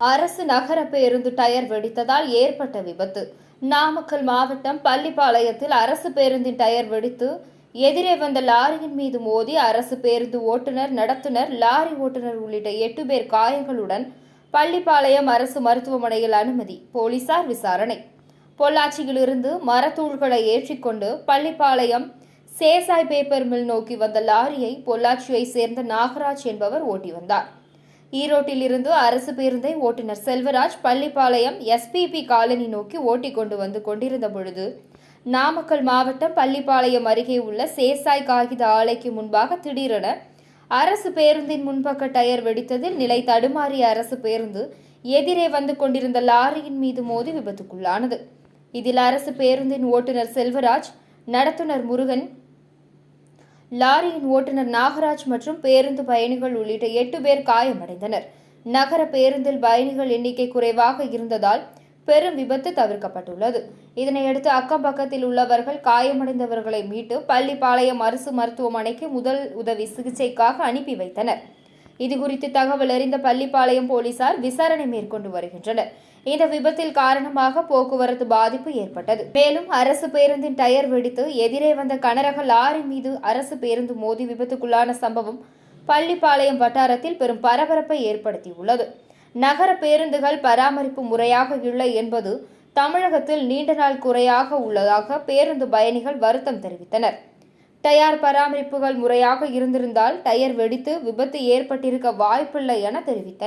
அரசு நகர பேருந்து டயர் வெடித்ததால் ஏற்பட்ட விபத்து. நாமக்கல் மாவட்டம் பள்ளிப்பாளையத்தில் அரசு பேருந்தின் டயர் வெடித்து எதிரே வந்த லாரியின் மீது மோதி அரசு பேருந்து ஓட்டுநர் நடத்துனர் லாரி ஓட்டுநர் உள்ளிட்ட எட்டு பேர் காயங்களுடன் பள்ளிப்பாளையம் அரசு மருத்துவமனையில் அனுமதி போலீசார் விசாரணை. பொள்ளாச்சியிலிருந்து மரத்தூள்களை ஏற்றிக்கொண்டு பள்ளிப்பாளையம் சேசாய் பேப்பர் மில் நோக்கி வந்த லாரியை பொள்ளாச்சியை சேர்ந்த நாகராஜ் என்பவர் ஓட்டி வந்தார். ஈரோட்டில் இருந்து அரசு பேருந்தை ஓட்டுநர் செல்வராஜ் பள்ளிப்பாளையம் எஸ்பிபி காலனி நோக்கி ஓட்டிக் கொண்டு வந்து கொண்டிருந்த பொழுது நாமக்கல் மாவட்டம் பள்ளிப்பாளையம் அருகே உள்ள சேசாய் காகித ஆலைக்கு முன்பாக திடீரென அரசு பேருந்தின் முன்பக்க டயர் வெடித்ததில் நிலை தடுமாறிய அரசு பேருந்து எதிரே வந்து கொண்டிருந்த லாரியின் மீது மோதி விபத்துக்குள்ளானது. இதில் அரசு பேருந்தின் ஓட்டுநர் செல்வராஜ் நடத்துனர் முருகன் லாரியின் ஓட்டுநர் நாகராஜ் மற்றும் பேருந்து பயணிகள் உள்ளிட்ட எட்டு பேர் காயமடைந்தனர். நகர பேருந்தில் பயணிகள் எண்ணிக்கை குறைவாக இருந்ததால் பெரும் விபத்து தவிர்க்கப்பட்டுள்ளது. இதனையடுத்து அக்கம் பக்கத்தில் உள்ளவர்கள் காயமடைந்தவர்களை மீட்டு பள்ளிப்பாளையம் அரசு மருத்துவமனைக்கு முதல் உதவி சிகிச்சைக்காக அனுப்பி வைத்தனர். இதுகுறித்து தகவல் அறிந்த பள்ளிப்பாளையம் போலீசார் விசாரணை மேற்கொண்டு வருகின்றனர். இந்த விபத்தில் காரணமாக போக்குவரத்து பாதிப்பு ஏற்பட்டது. மேலும் அரசு பேருந்தின் டயர் வெடித்து எதிரே வந்த கனரக லாரி மீது அரசு பேருந்து மோதி விபத்துக்குள்ளான சம்பவம் பள்ளிப்பாளையம் வட்டாரத்தில் பெரும் பரபரப்பை ஏற்படுத்தியுள்ளது. நகர பேருந்துகள் பராமரிப்பு முறையாக இல்லை என்பது தமிழகத்தில் நீண்ட நாள் குறையாக உள்ளதாக பேருந்து பயணிகள் வருத்தம் தெரிவித்தனர். டயர் பராமரிப்புகள் முறையாக இருந்திருந்தால் டயர் வெடித்து விபத்து ஏற்பட்டிருக்க வாய்ப்பில்லை என தெரிவித்தனர்.